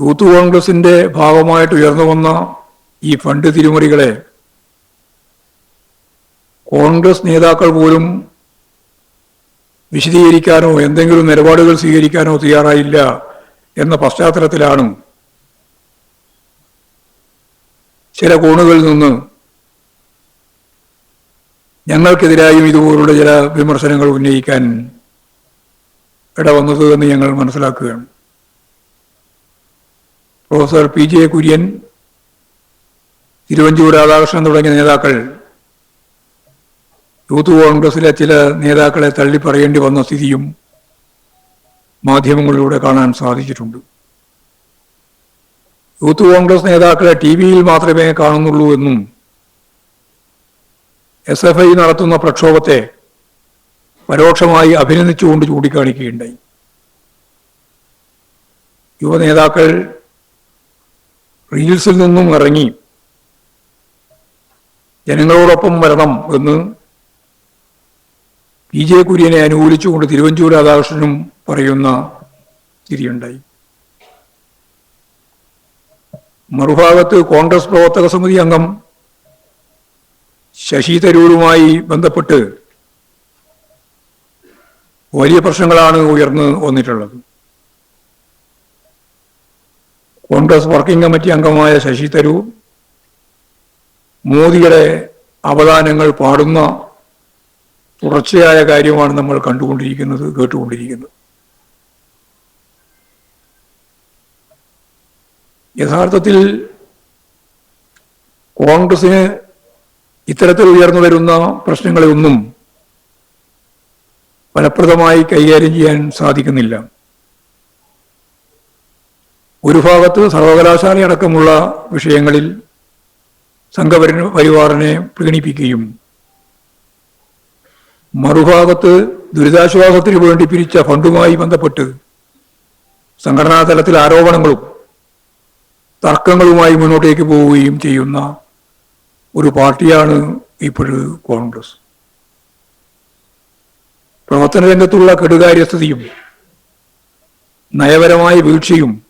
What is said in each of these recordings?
Youth കോൺഗ്രസിന്റെ ഭാഗമായിട്ട് ഉയർന്നു വന്ന ഈ ഫണ്ട് തിരിമറികളെ കോൺഗ്രസ് നേതാക്കൾ പോലും വിശദീകരിക്കാനോ എന്തെങ്കിലും നിലപാടുകൾ സ്വീകരിക്കാനോ തയ്യാറായില്ല എന്ന പശ്ചാത്തലത്തിലാണ് ചില കോണുകളിൽ നിന്ന് ഞങ്ങൾക്കെതിരായും ഇതുപോലുള്ള ചില വിമർശനങ്ങൾ ഉന്നയിക്കാൻ ഇടവന്നത് എന്ന് ഞങ്ങൾ മനസ്സിലാക്കുകയാണ്. Professor P J Kurian Thiruvanchoor Radhakrishnan തുടങ്ങിയ നേതാക്കൾ. യൂത്ത് കോൺഗ്രസിലെ ചില നേതാക്കളെ തള്ളിപ്പറയേണ്ടി വന്ന സ്ഥിതിയും മാധ്യമങ്ങളിലൂടെ കാണാൻ സാധിച്ചിട്ടുണ്ട്. യൂത്ത് കോൺഗ്രസ് നേതാക്കളെ ടി വിയിൽ മാത്രമേ കാണുന്നുള്ളൂ എന്നും എസ് എഫ് ഐ നടത്തുന്ന പ്രക്ഷോഭത്തെ പരോക്ഷമായി അഭിനന്ദിച്ചുകൊണ്ട് ചൂണ്ടിക്കാണിക്കുകയുണ്ടായി. യുവ നേതാക്കൾ റീൽസിൽ നിന്നും ഇറങ്ങി. ജനങ്ങളോടൊപ്പം വരണം എന്ന് പി ജെ കുര്യനെ അനുകൂലിച്ചുകൊണ്ട് തിരുവഞ്ചൂർ രാധാകൃഷ്ണനും പറയുന്ന സ്ഥിതിയുണ്ടായി മറുഭാഗത്ത് കോൺഗ്രസ് പ്രവർത്തക സമിതി അംഗം ശശി തരൂരുമായി ബന്ധപ്പെട്ട് വലിയ പ്രശ്നങ്ങളാണ് ഉയർന്നു വന്നിട്ടുള്ളത്. കോൺഗ്രസ് വർക്കിംഗ് കമ്മിറ്റി അംഗമായ ശശി തരൂർ മോദിയുടെ അവദാനങ്ങൾ പാടുന്ന തുടർച്ചയായ കാര്യമാണ് നമ്മൾ കണ്ടുകൊണ്ടിരിക്കുന്നത് കേട്ടുകൊണ്ടിരിക്കുന്നത്. യഥാർത്ഥത്തിൽ കോൺഗ്രസിന് ഇത്തരത്തിൽ ഉയർന്നു വരുന്ന പ്രശ്നങ്ങളെ ഒന്നും ഫലപ്രദമായി കൈകാര്യം ചെയ്യാൻ സാധിക്കുന്നില്ല. ഒരു ഭാഗത്ത് സർവകലാശാലയടക്കമുള്ള വിഷയങ്ങളിൽ സംഘപരി പരിവാറിനെ പ്രീണിപ്പിക്കുകയും മറുഭാഗത്ത് ദുരിതാശ്വാസത്തിന് വേണ്ടി പിരിച്ച ഫണ്ടുമായി ബന്ധപ്പെട്ട് സംഘടനാ തലത്തിൽ ആരോപണങ്ങളും തർക്കങ്ങളുമായി മുന്നോട്ടേക്ക് പോവുകയും ചെയ്യുന്ന ഒരു പാർട്ടിയാണ് ഇപ്പോഴ് കോൺഗ്രസ്. പ്രവർത്തന രംഗത്തുള്ള കെടുകാര്യസ്ഥതയും നയപരമായ വീഴ്ചയും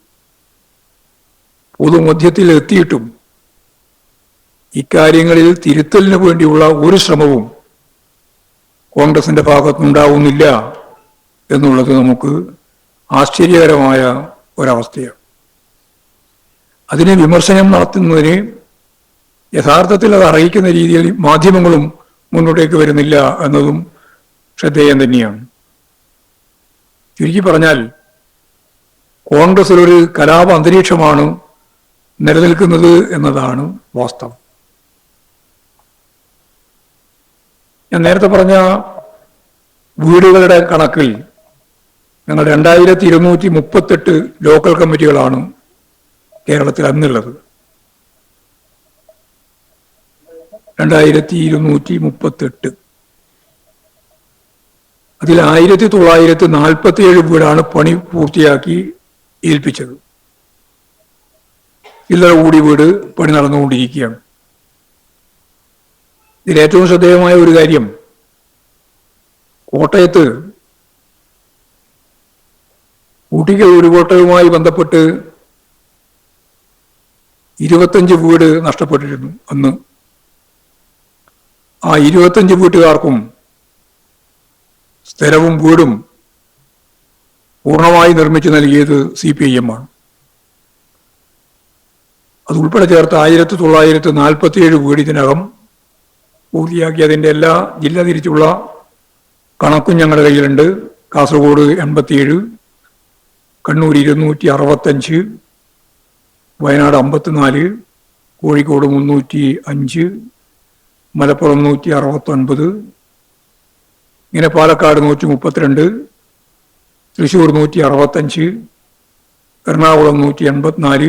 പൊതുമധ്യത്തിൽ എത്തിയിട്ടും ഇക്കാര്യങ്ങളിൽ തിരുത്തലിന് വേണ്ടിയുള്ള ഒരു ശ്രമവും കോൺഗ്രസിന്റെ ഭാഗത്തുനിന്നുണ്ടാവുന്നില്ല എന്നുള്ളത് നമുക്ക് ആശ്ചര്യകരമായ ഒരവസ്ഥയാണ്. അതിനെ വിമർശനം നടത്തുന്നതിന് യഥാർത്ഥത്തിൽ അത് അറിയിക്കുന്ന രീതിയിൽ മാധ്യമങ്ങളും മുന്നോട്ടേക്ക് വരുന്നില്ല എന്നതും ശ്രദ്ധേയം തന്നെയാണ്. ചുരുക്കി പറഞ്ഞാൽ കോൺഗ്രസിൽ ഒരു കലാപ അന്തരീക്ഷമാണ് നിലനിൽക്കുന്നത് എന്നതാണ് വാസ്തവം. ഞാൻ നേരത്തെ പറഞ്ഞ വീടുകളുടെ കണക്കിൽ ഞങ്ങൾ രണ്ടായിരത്തി ഇരുന്നൂറ്റി മുപ്പത്തെട്ട് ലോക്കൽ കമ്മിറ്റികളാണ് കേരളത്തിൽ അന്നുള്ളത്. രണ്ടായിരത്തി ഇരുന്നൂറ്റി മുപ്പത്തെട്ട് അതിൽ ആയിരത്തി തൊള്ളായിരത്തി നാൽപ്പത്തി ഏഴ് വീടാണ് പണി പൂർത്തിയാക്കി ഏൽപ്പിച്ചത്. ചില്ലറ കൂടി വീട് പണി നടന്നുകൊണ്ടിരിക്കുകയാണ്. ഇതിൽ ഏറ്റവും ശ്രദ്ധേയമായ ഒരു കാര്യം കോട്ടയത്ത് ഒരു ഉരുൾപൊട്ടലുമായി ബന്ധപ്പെട്ട് ഇരുപത്തഞ്ച് വീട് നഷ്ടപ്പെട്ടിരുന്നു അന്ന്. ആ ഇരുപത്തഞ്ച് വീട്ടുകാർക്കും സ്ഥലവും വീടും പൂർണമായി നിർമ്മിച്ചു നൽകിയത് സി പി ഐ എം ആണ്. അതുൾപ്പെടെ ചേർത്ത് ആയിരത്തി തൊള്ളായിരത്തി നാൽപ്പത്തിയേഴ് വീട് ഇതിനകം പൂർത്തിയാക്കി അതിന്റെ എല്ലാ ജില്ല തിരിച്ചുള്ള കണക്കും ഞങ്ങളുടെ കയ്യിലുണ്ട്. കാസർഗോഡ് എൺപത്തിയേഴ് കണ്ണൂർ ഇരുന്നൂറ്റി അറുപത്തഞ്ച് വയനാട് അമ്പത്തിനാല് കോഴിക്കോട് മുന്നൂറ്റി അഞ്ച് മലപ്പുറം നൂറ്റി അറുപത്തൊൻപത് ഇങ്ങനെ പാലക്കാട് നൂറ്റി മുപ്പത്തിരണ്ട് തൃശ്ശൂർ നൂറ്റി അറുപത്തഞ്ച് എറണാകുളം നൂറ്റി എൺപത്തിനാല്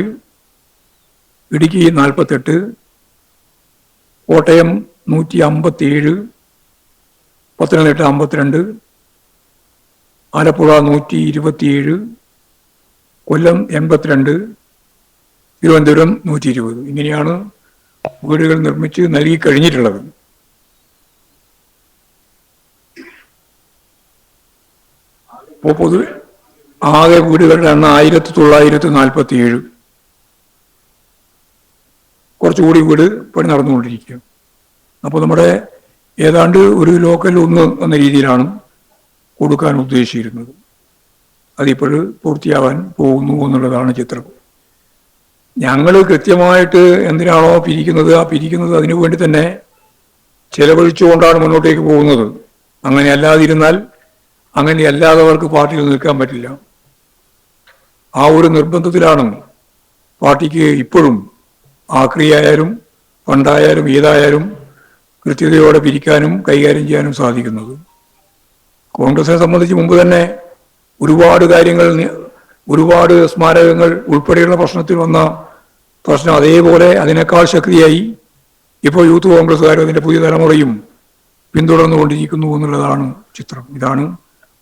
ഇടുക്കി നാൽപ്പത്തെട്ട് കോട്ടയം നൂറ്റി അമ്പത്തിയേഴ് പത്തനംതിട്ട അമ്പത്തിരണ്ട് ആലപ്പുഴ നൂറ്റി ഇരുപത്തിയേഴ് കൊല്ലം എൺപത്തിരണ്ട് തിരുവനന്തപുരം നൂറ്റി ഇരുപത് ഇങ്ങനെയാണ് വീടുകൾ നിർമ്മിച്ച് നൽകി കഴിഞ്ഞിട്ടുള്ളത്. ഇപ്പോൾ പൊതു ആകെ വീടുകളുടെ എണ്ണം ആയിരത്തി തൊള്ളായിരത്തി നാൽപ്പത്തി ഏഴ് കുറച്ചുകൂടി വീട് പണി നടന്നുകൊണ്ടിരിക്കുക. അപ്പോൾ നമ്മുടെ ഏതാണ്ട് ഒരു ലോക്കൽ ഒന്ന് എന്ന രീതിയിലാണ് കൊടുക്കാൻ ഉദ്ദേശിച്ചിരുന്നത്. അതിപ്പോൾ പൂർത്തിയാവാൻ പോകുന്നു എന്നുള്ളതാണ് ചിത്രം. ഞങ്ങൾ കൃത്യമായിട്ട് എന്തിനാണോ പിരിക്കുന്നത് ആ പിരിക്കുന്നത് അതിനു വേണ്ടി തന്നെ ചെലവഴിച്ചുകൊണ്ടാണ് മുന്നോട്ടേക്ക് പോകുന്നത്. അങ്ങനെ അല്ലാതിരുന്നാൽ അങ്ങനെ അല്ലാത്തവർക്ക് പാർട്ടിയിൽ നിൽക്കാൻ പറ്റില്ല. ആ ഒരു നിർബന്ധത്തിലാണ് പാർട്ടിക്ക് ഇപ്പോഴും ആക്രിയായാലും ഫണ്ടായാലും ഏതായാലും കൃത്യതയോടെ പിരിക്കാനും കൈകാര്യം ചെയ്യാനും സാധിക്കുന്നത്. കോൺഗ്രസിനെ സംബന്ധിച്ച് മുമ്പ് തന്നെ ഒരുപാട് കാര്യങ്ങൾ ഒരുപാട് സ്മാരകങ്ങൾ ഉൾപ്പെടെയുള്ള പ്രശ്നത്തിൽ വന്ന പ്രശ്നം അതേപോലെ അതിനേക്കാൾ ശക്തിയായി ഇപ്പോൾ യൂത്ത് കോൺഗ്രസ്സുകാരും അതിന്റെ പുതിയ തലമുറയും പിന്തുടർന്നുകൊണ്ടിരിക്കുന്നു എന്നുള്ളതാണ് ചിത്രം. ഇതാണ്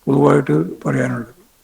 പൊതുവായിട്ട് പറയാനുള്ളത്.